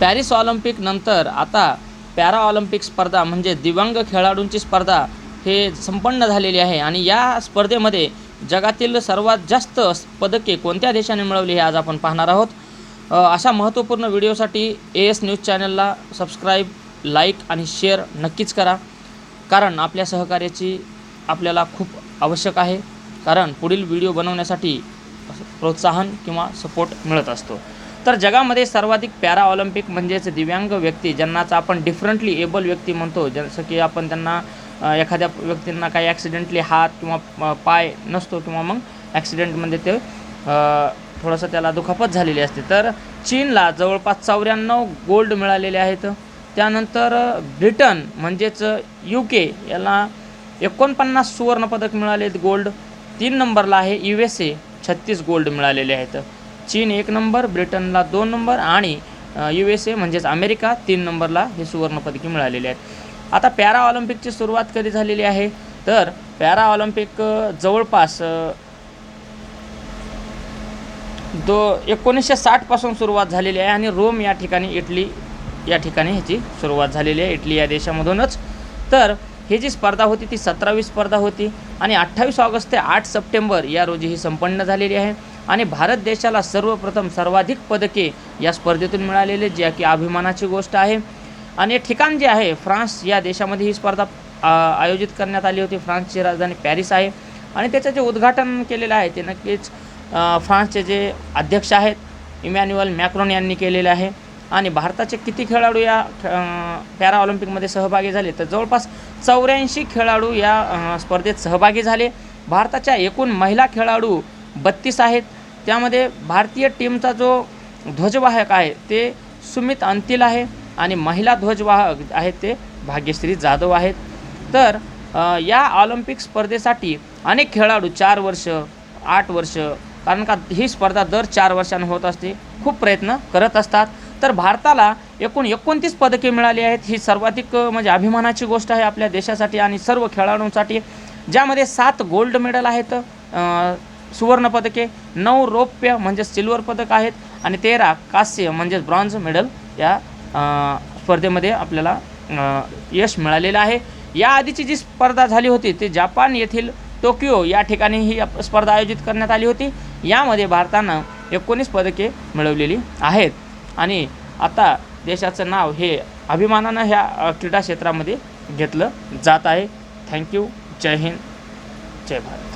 Paris Olympic नंतर आता para Olympic स्पर्धा म्हणजे दिव्यांग खेळाडूंची स्पर्धा हे संपन्न झालेली आहे. आणि या स्पर्धेमध्ये जगातील सर्वात जास्त पदके कोणत्या देशाने मिळवली हे आज आपण पाहणार आहोत. अशा महत्त्वपूर्ण व्हिडिओसाठी ए एस न्यूज चॅनलला सबस्क्राईब लाईक आणि शेअर नक्कीच करा. कारण आपल्या सहकार्याची आपल्याला खूप आवश्यक आहे. कारण पुढील व्हिडिओ बनवण्यासाठी प्रोत्साहन किंवा सपोर्ट मिळत असतो. तर जगामध्ये सर्वाधिक पॅरा ऑलिम्पिक म्हणजेच दिव्यांग व्यक्ती ज्यांनाच आपण डिफरंटली एबल व्यक्ती म्हणतो जसं की आपण त्यांना एखाद्या व्यक्तींना काही ॲक्सिडेंटली हात किंवा पाय नसतो किंवा मग ॲक्सिडेंटमध्ये म्हणजे ते थोडंसं त्याला दुखापत झालेली असते. तर चीनला जवळपास चौऱ्याण्णव गोल्ड मिळालेले आहेत. त्यानंतर ब्रिटन म्हणजेच यू के याला एकोणपन्नास सुवर्णपदक मिळाले आहेत गोल्ड तीन नंबरला आहे यू एस ए छत्तीस गोल्ड मिळालेले आहेत. चीन एक नंबर ब्रिटनला दोन नंबर आणि यू एस ए म्हणजेच अमेरिका तीन नंबरला हे सुवर्णपदके मिळालेले आहेत. आता पॅरा ऑलिम्पिकची सुरुवात कधी झालेली आहे? तर पॅरा ऑलिम्पिक जवळपास दो एकोणीसशे साठपासून सुरुवात झालेली आहे आणि रोम या ठिकाणी इटली या ठिकाणी ह्याची सुरुवात झालेली आहे. इटली या देशामधूनच. तर ही जी स्पर्धा होती ती सतरावी स्पर्धा होती आणि अठ्ठावीस ऑगस्ट ते आठ सप्टेंबर या रोजी ही संपन्न झालेली आहे. आणि भारत देशाला सर्वप्रथम सर्वाधिक पदके या स्पर्धेतून मिळालेले जे की अभिमानाची गोष्ट आहे. आणि हे ठिकाण जे आहे फ्रान्स या देशामध्ये ही स्पर्धा आयोजित करण्यात आली होती. फ्रान्सची राजधानी पॅरिस आहे. आणि त्याचं जे उद्घाटन केलेलं आहे ते नक्कीच फ्रान्सचे जे अध्यक्ष आहेत इमॅन्युअल मॅक्रोन यांनी केलेले आहे. आणि भारताचे किती खेळाडू या पॅरा ऑलिम्पिकमध्ये सहभागी झाले? तर जवळपास चौऱ्याऐंशी खेळाडू या स्पर्धेत सहभागी झाले. भारताच्या एकूण महिला खेळाडू बत्तीस आहेत. त्यामध्ये भारतीय टीमचा जो ध्वजवाहक आहे ते सुमित अंतिल आहे आणि महिला ध्वजवाहक आहेत ते भाग्यश्री जाधव आहेत. तर या ऑलिम्पिक स्पर्धेसाठी अनेक खेळाडू चार वर्ष आठ वर्ष कारण का ही स्पर्धा दर चार वर्षांनी होत असते खूप प्रयत्न करत असतात. तर भारताला एकूण एकोणतीस पदके मिळाली आहेत. ही सर्वाधिक म्हणजे अभिमानाची गोष्ट आहे आपल्या देशासाठी आणि सर्व खेळाडूंसाठी. ज्यामध्ये सात गोल्ड मेडल आहेत. सुवर्णपदके नऊ रौप्य म्हणजे सिल्वर पदक आहेत आणि तेरा कांस्य म्हणजेच ब्रॉन्झ मेडल या स्पर्धेमध्ये आपल्याला यश मिळालेलं आहे. याआधीची जी स्पर्धा झाली होती ती जापान येथील टोकियो या ठिकाणी ही स्पर्धा आयोजित करण्यात आली होती. यामध्ये भारतानं एकोणीस पदके मिळवलेली आहेत. आणि आता देशाचं नाव हे अभिमानानं ह्या क्रीडा क्षेत्रामध्ये घेतलं जात आहे. थँक्यू जय हिंद. जय भारत.